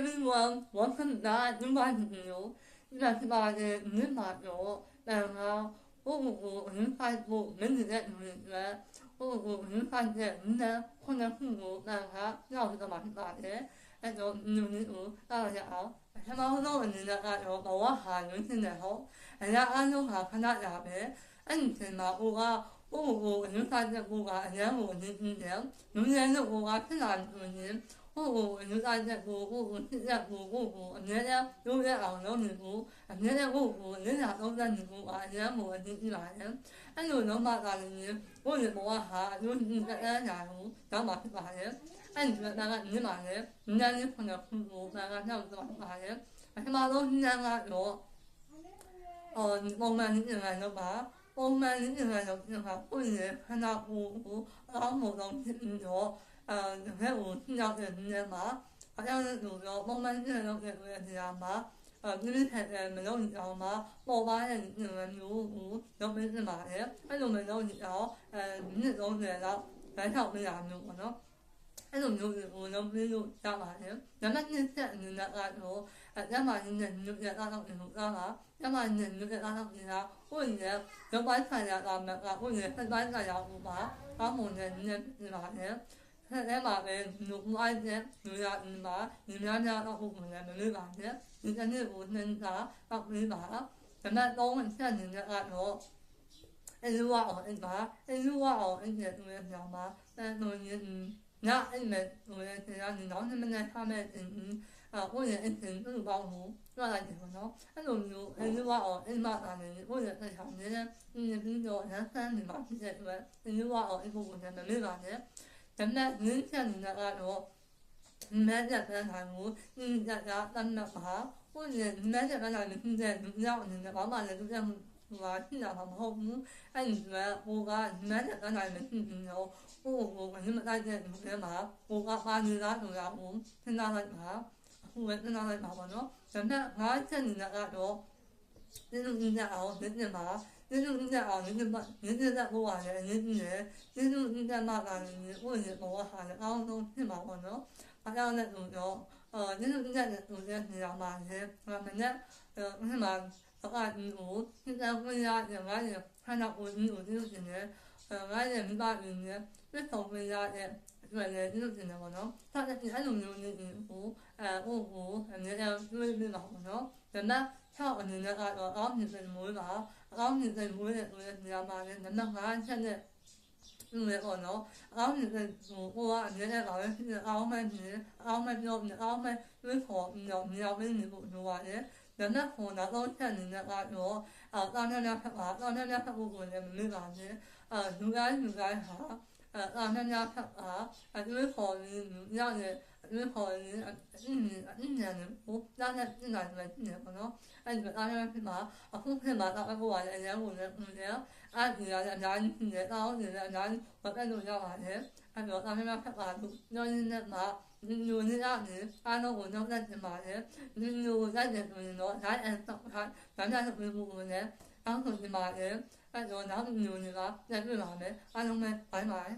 everyone welcome back to my video. That's about it. This part of and now, what will go inside for many that we get, what will go inside that we get, what will go inside that we get, what will go inside that we get, အဲ့တော့ညနေကိုအားရအောင်ပထမဆုံးအနေနဲ့ကတော့ဘဝဟာညနေနဲ့ဟောအရာအလုံးဟာခဏကြာပဲအဲ့ဒီမှာဟိုကဟိုကိုအညွှန်းစားချက်ကအရန်ကိုနင်းနေတယ်ညနေလို့ဟိုကဖြစ်လာနေကိုကိုအမျိုးသားချက်ကိုကိုကိုနှစ်ချက်ကိုကိုကိုအများကြီးလုံးရအောင်လုပ်နေကိုအများကြီးကိုကိုလင်းစာသုံးသပ်နေကိုအများမို့အသိပြပါတယ်အဲ့လိုလုံးမကလည်းကိုရဲ့ဘဝဟာအမျိုးနှစ်ချက်အားကြောင့်တော့မှာဖြစ်ပါတယ်အဲ့ဒီမှာကမြင်ပါလေညာနေခွန်ကကိုကကနောက်သွားပါတယ်ပထမဆုံးညာကတော့အော်ပုံမှန်ညာတော့ပါပုံမှန်ညာတော့ပြန်ပါကိုရဲ့ခန္ဓာကိုယ်ကိုအောင်းမုံတော့呃，整天我睡觉的时间嘛，好像是主流慢慢变成这个时间嘛。呃，之前的没有你聊嘛，我发现你们如无都没事嘛的，那种没有你聊，呃，那种觉得很少没聊我呢。အဲ့လိုမျိုးကိုလုံးမလို့ရပါတယ်။နံပါတ်1ဆက်အနေနဲ့ကတော့အကျမ်းမာရေးနဲ့ညွှန်ကြားတော့ညွှန်ကြားတာ။ကျမ်းမာရေးနဲ့ညွှန်ကြားတော့ညွှန်ကြားကိုယ့်ရဲ့ရုပ်ပိုင်းဆိုင်ရာကမှကကိုယ့်ရဲ့စိတ်ပိုင်းဆိုင်ရာကိုပါကောင်းမွန်တဲ့ညွှန်ကြားပါတယ်။ထက်ထဲမှာပဲလူမိုင်းနဲ့လူရအင်းမှာညီမများတော့ဟုတ်မလဲမလို့ပါနဲ့ဒီကနေ့ကိုနှင်းတာတော့မင်းပါဗမာတော့ဆက်နေကြတော့အလူဝအောင်အင်းပါအလူဝအောင်အင်းရဲ့သူရဲ့မြောင်မှာအဲတော့ညညအင်းမဲ့ဟိုရဲ့ဆရာညီတော်နဲ့မနဲ့ထားမဲ့အင်း啊，我也一直都是帮扶，那来结婚咯。那种牛，人家话哦，人家大人，我也在想，人家，人家比较人三十嘛，现在对吧？人家话哦，一个五年的没大人。ဓမ္မနင်းချက်နာကတော့မန်းချက်ပန်းဆိုင်ကိုနင်းချက်သာတမ်းမပါကိုယ်ကမန်းချက်ပန်းဆိုင်ကိုနင်းချက်ရောက်နေတယ်ဘာမှလည်းသူကว่าที่เราทำห้องอันนี้แม่กูก็แม่แต่ตอนไหนมันเราโอ้โหมันไม่ได้เงินเยอะมากูก็บ้านนี้ร้านของเราผมที่น่ารักมาคุณไม่น่ารักมาเนาะแต่แม่ร้านเช่นนี้นะครับเนาะนี่ต้องยินจะเอาเงินมา你怎恁在哦，你在买，你在在买玩的，你就你怎恁就恁在那干，你在你些毛线，然后都去买完喽。还有那种，呃，你怎恁在那些市场买些，反正呃去买，买点布，恁在回家的，而且看到有衣服就是的，呃，而且买点的，恁在回家的。软的那种的嘛喏，他那那种那种那种湖，呃，我湖，反正像那那老喏，人呢，像我那个老老女生没嘛，老女生没的没的，你知道吗？人呢，好像现在。因为我呢，老女生我我觉得老人是傲慢女，傲慢就傲慢，因为我你要你要问你不说话的。人家湖南老天人家那罗，啊，老天家拍娃，老天家拍不过人家没感觉，啊，人家人家啥。呃让大家看啊啊，因为好人让人，因为好人啊，一年一年人不让他一年人一年可能，哎你们让他去嘛，啊不去嘛，到那个晚年年五年五年，啊你要两年一年，然后你两年我再努力完年，啊我让他们看嘛，要你那嘛。လူနေရတယ်အားလုံးကိုနောက်သက်တင်ပါတယ်လူလူသက်တင်လို့နော်ဒါအန်တော့ဒါဒါနဲ့ဘယ်လိုလဲအားလုံးဒီမှာလည်းအဲ့တော့နောက်မျိုးနေလားပြန်ပြန်လာမယ်အားလုံးပဲဘိုင်ဘိုင်